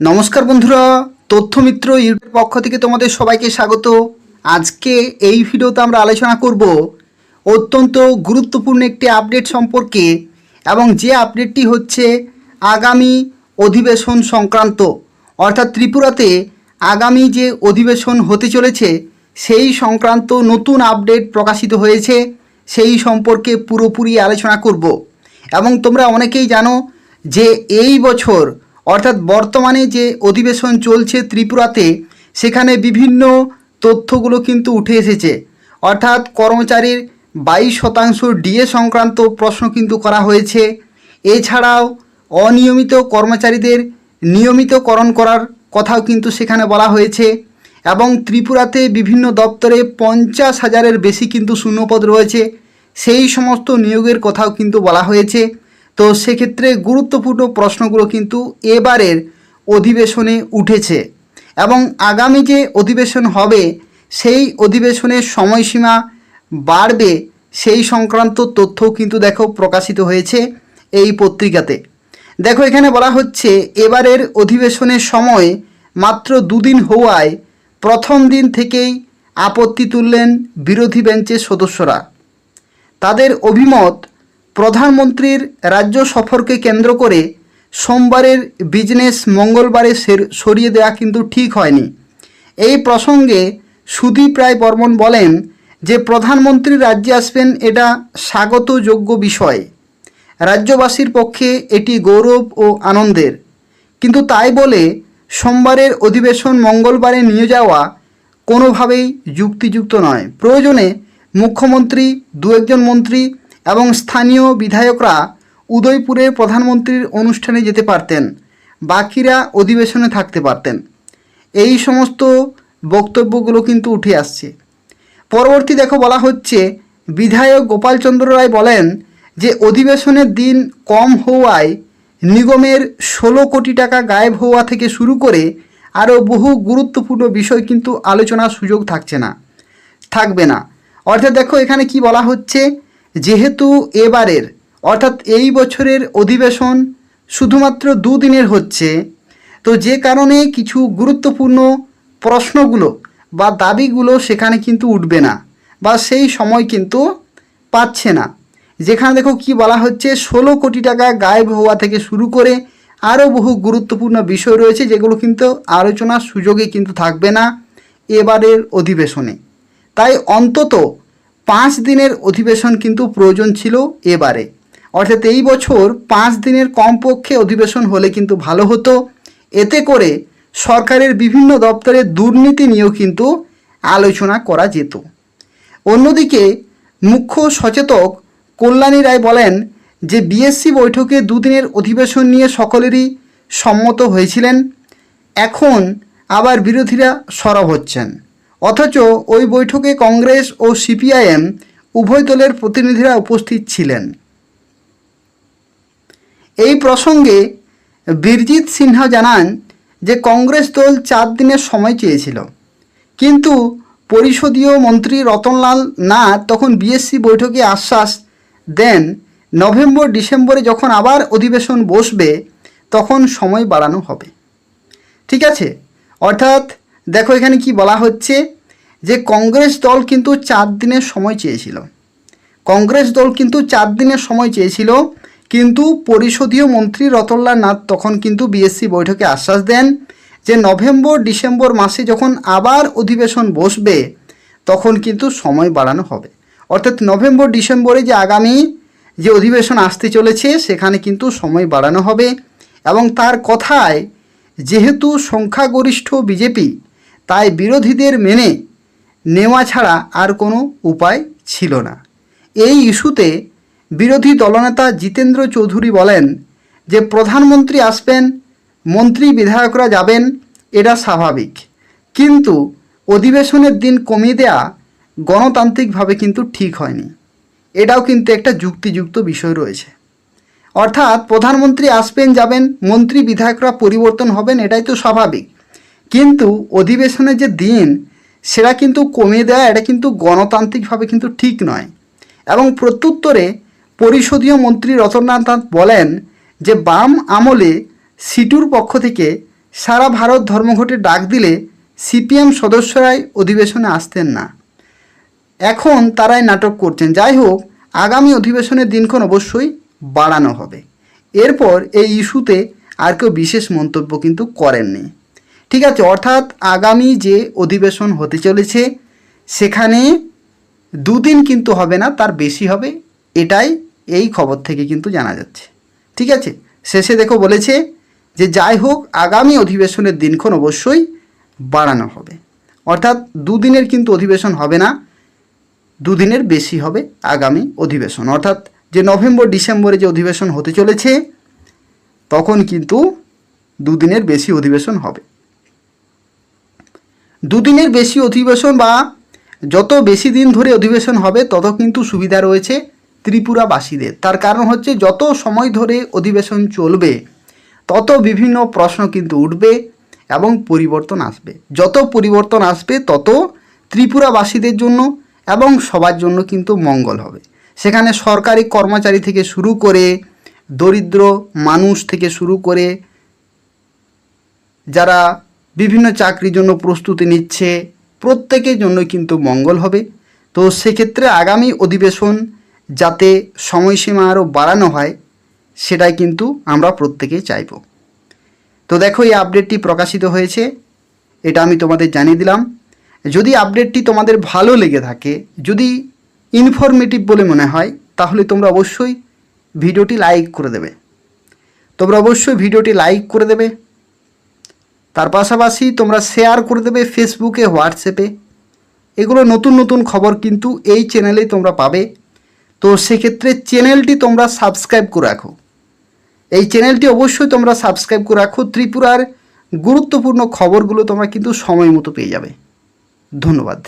নমস্কার বন্ধুরা, তথ্যমিত্র ইউটিউবের পক্ষ থেকে তোমাদের সবাইকে স্বাগত। আজকে এই ভিডিওতে আমরা আলোচনা করব অত্যন্ত গুরুত্বপূর্ণ একটি আপডেট সম্পর্কে এবং যে আপডেটটি হচ্ছে আগামী অধিবেশন সংক্রান্ত, অর্থাৎ ত্রিপুরাতে আগামী যে অধিবেশন হতে চলেছে, সেই সংক্রান্ত নতুন আপডেট প্রকাশিত হয়েছে, সেই সম্পর্কে পুরোপুরি আলোচনা করব। এবং তোমরা অনেকেই জানো যে এই বছর অর্থাৎ বর্তমানে যে অধিবেশন চলছে ত্রিপুরাতে, সেখানে বিভিন্ন তথ্যগুলো কিন্তু উঠে এসেছে। অর্থাৎ কর্মচারীর বাইশ শতাংশ ডিএ সংক্রান্ত প্রশ্ন কিন্তু করা হয়েছে। এছাড়াও অনিয়মিত কর্মচারীদের নিয়মিতকরণ করার কথাও কিন্তু সেখানে বলা হয়েছে এবং ত্রিপুরাতে বিভিন্ন দপ্তরে পঞ্চাশ হাজারের বেশি কিন্তু শূন্যপদ রয়েছে। সেই সমস্ত নিয়োগের কথাও কিন্তু বলা হয়েছে। তো সেক্ষেত্রে গুরুত্বপূর্ণ প্রশ্নগুলো কিন্তু এবারের অধিবেশনে উঠেছে এবং আগামী যে অধিবেশন হবে, সেই অধিবেশনের সময়সীমা বাড়বে, সেই সংক্রান্ত তথ্যও কিন্তু দেখো প্রকাশিত হয়েছে এই পত্রিকাতে। দেখো এখানে বলা হচ্ছে, এবারের অধিবেশনের সময় মাত্র দুদিন হওয়ায় প্রথম দিন থেকেই আপত্তি তুললেন বিরোধী বেঞ্চের সদস্যরা। তাদের অভিমত প্রধানমন্ত্রীর রাজ্য সফরকে কেন্দ্র করে সোমবারের বিজনেস মঙ্গলবারে সের- সরিয়ে দেওয়া কিন্তু ঠিক হয়নি। এই প্রসঙ্গে সুদীপ রায় বর্মন বলেন যে, প্রধানমন্ত্রী রাজ্যে আসবেন এটা স্বাগতযোগ্য বিষয়। রাজ্যবাসীর পক্ষে এটি গৌরব ও আনন্দের। কিন্তু তাই বলে সোমবারের অধিবেশন মঙ্গলবারে নিয়ে যাওয়া কোনোভাবেই যুক্তিযুক্ত নয়। প্রয়োজনে মুখ্যমন্ত্রী, দু একজন মন্ত্রী এবং স্থানীয় বিধায়করা উদয়পুরে প্রধানমন্ত্রীর অনুষ্ঠানে যেতে পারতেন, বাকিরা অধিবেশনে থাকতে পারতেন। এই সমস্ত বক্তব্যগুলো কিন্তু উঠে আসছে। পরবর্তী দেখো বলা হচ্ছে, বিধায়ক গোপালচন্দ্র রায় বলেন যে অধিবেশনের দিন কম হওয়ায় নিগমের ষোলো কোটি টাকা গায়েব হওয়া থেকে শুরু করে আরও বহু গুরুত্বপূর্ণ বিষয় কিন্তু আলোচনার সুযোগ থাকছে না, থাকবে না। অর্থাৎ দেখো এখানে কি বলা হচ্ছে যেহেতু এবারের, অর্থাৎ এই বছরের অধিবেশন শুধুমাত্র দুদিনের হচ্ছে, তো যে কারণে কিছু গুরুত্বপূর্ণ প্রশ্নগুলো বা দাবিগুলো সেখানে কিন্তু উঠবে না বা সেই সময় কিন্তু পাচ্ছে না। যেখানে দেখো কি বলা হচ্ছে, ষোলো কোটি টাকা গায়েব হওয়া থেকে শুরু করে আরও বহু গুরুত্বপূর্ণ বিষয় রয়েছে যেগুলো কিন্তু আলোচনার সুযোগে কিন্তু থাকবে না এবারের অধিবেশনে। তাই অন্তত পাঁচ দিনের অধিবেশন কিন্তু প্রয়োজন ছিল এবারে। অর্থাৎ এই বছর পাঁচ দিনের কমপক্ষে অধিবেশন হলে কিন্তু ভালো হতো। এতে করে সরকারের বিভিন্ন দপ্তরে দুর্নীতি নিয়েও কিন্তু আলোচনা করা যেত। অন্যদিকে মুখ্য সচেতক কল্যাণী রায় বলেন যে, বিএসসি বৈঠকে দুদিনের অধিবেশন নিয়ে সকলেরই সম্মত হয়েছিলেন। এখন আবার বিরোধীরা সরব হচ্ছেন। অথচ ওই বৈঠকে কংগ্রেস ও সিপিআইএম উভয় দলের প্রতিনিধিরা উপস্থিত ছিলেন। এই প্রসঙ্গে বীরজিৎ সিনহা জানান যে কংগ্রেস দল চার দিনের সময় চেয়েছিল। কিন্তু পরিষদীয় মন্ত্রী রতনলাল নাথ তখন বিএসসি বৈঠকে আশ্বাস দেন, নভেম্বর ডিসেম্বরে যখন আবার অধিবেশন বসবে, তখন সময় বাড়ানো হবে। ঠিক আছে? অর্থাৎ দেখো এখানে কি বলা হচ্ছে যে কংগ্রেস দল কিন্তু চার দিনের সময় চেয়েছিল। কংগ্রেস দল কিন্তু চার দিনের সময় চেয়েছিল, কিন্তু পরিষদীয় মন্ত্রী রতনলাল নাথ তখন কিন্তু বিএসসি বৈঠকে আশ্বাস দেন যে নভেম্বর, ডিসেম্বর মাসে যখন আবার অধিবেশন বসবে, তখন কিন্তু সময় বাড়ানো হবে। অর্থাৎ নভেম্বর, ডিসেম্বরে যে আগামী যে অধিবেশন আসতে চলেছে, সেখানে কিন্তু সময় বাড়ানো হবে এবং তার কথায় যেহেতু সংখ্যাগরিষ্ঠ বিজেপি তাই বিরোধীদের মেনে নেওয়া ছাড়া আর কোনো উপায় ছিল না। এই ইস্যুতে বিরোধী দলনেতা জিতেন্দ্র চৌধুরী বলেন যে প্রধানমন্ত্রী আসবেন, মন্ত্রী বিধায়করা যাবেন, এটা স্বাভাবিক। কিন্তু অধিবেশনের দিন কমিয়ে দেওয়া গণতান্ত্রিকভাবে কিন্তু ঠিক হয়নি। এটাও কিন্তু একটা যুক্তিযুক্ত বিষয় রয়েছে। অর্থাৎ প্রধানমন্ত্রী আসবেন, যাবেন, মন্ত্রী বিধায়করা পরিবর্তন হবেন, এটাই তো স্বাভাবিক। কিন্তু অধিবেশনের যে দিন, সেটা কিন্তু কমিয়ে দেওয়া এটা কিন্তু গণতান্ত্রিকভাবে কিন্তু ঠিক নয়। এবং প্রত্যুত্তরে পরিষদীয় মন্ত্রী রতননাথ নাথ বলেন যে, বাম আমলে সিটুর পক্ষ থেকে সারা ভারত ধর্মঘটে ডাক দিলে সিপিএম সদস্যরাই অধিবেশনে আসতেন না। এখন তারাই নাটক করছেন। যাই হোক, আগামী অধিবেশনের দিনক্ষণ অবশ্যই বাড়ানো হবে। এরপর এই ইস্যুতে আর কেউ বিশেষ মন্তব্য কিন্তু করেননি। ঠিক আছে, অর্থাৎ আগামী যে অধিবেশন হতে চলেছে, সেখানে দুদিন কিন্তু হবে না, তার বেশি হবে, এটাই এই খবর থেকে কিন্তু জানা যাচ্ছে। ঠিক আছে? শেষে দেখো বলেছে যে যাই হোক, আগামী অধিবেশনের দিনক্ষণ অবশ্যই বাড়ানো হবে। অর্থাৎ দুদিনের কিন্তু অধিবেশন হবে না, দুদিনের বেশি হবে আগামী অধিবেশন। অর্থাৎ যে নভেম্বর, ডিসেম্বরে যে অধিবেশন হতে চলেছে, তখন কিন্তু দুদিনের বেশি অধিবেশন হবে। দুদিনের বেশি অধিবেশন বা যত বেশি দিন ধরে অধিবেশন হবে, তত কিন্তু সুবিধা রয়েছে ত্রিপুরাবাসীদের। তার কারণ হচ্ছে, যত সময় ধরে অধিবেশন চলবে, তত বিভিন্ন প্রশ্ন কিন্তু উঠবে এবং পরিবর্তন আসবে। যত পরিবর্তন আসবে, তত ত্রিপুরাবাসীদের জন্য এবং সবার জন্য কিন্তু মঙ্গল হবে। সেখানে সরকারি কর্মচারী থেকে শুরু করে দরিদ্র মানুষ থেকে শুরু করে যারা বিভিন্ন চাকরির জন্য প্রস্তুতি নিচ্ছে, প্রত্যেকের জন্য কিন্তু মঙ্গল হবে। তো সেক্ষেত্রে আগামী অধিবেশন যাতে সময়সীমা আরও বাড়ানো হয়, সেটাই কিন্তু আমরা প্রত্যেকেই চাইব। তো দেখো, এই আপডেটটি প্রকাশিত হয়েছে। এটা আমি তোমাদের জানিয়ে দিলাম। যদি আপডেটটি তোমাদের ভালো লেগে থাকে, যদি ইনফরমেটিভ বলে মনে হয়, তাহলে তোমরা অবশ্যই ভিডিওটি লাইক করে দেবে। তোমরা অবশ্যই ভিডিওটি লাইক করে দেবে। তার পাশাপাশি তোমরা শেয়ার করে দেবে ফেসবুকে হোয়াটসঅ্যাপে এগুলো নতুন নতুন খবর কিন্তু এই চ্যানেলেই তোমরা পাবে। তো সেক্ষেত্রে চ্যানেলটি তোমরা সাবস্ক্রাইব করে রাখো। এই চ্যানেলটি অবশ্যই তোমরা সাবস্ক্রাইব করে রাখো। ত্রিপুরার গুরুত্বপূর্ণ খবরগুলো তোমরা কিন্তু সময় মতো পেয়ে যাবে। ধন্যবাদ।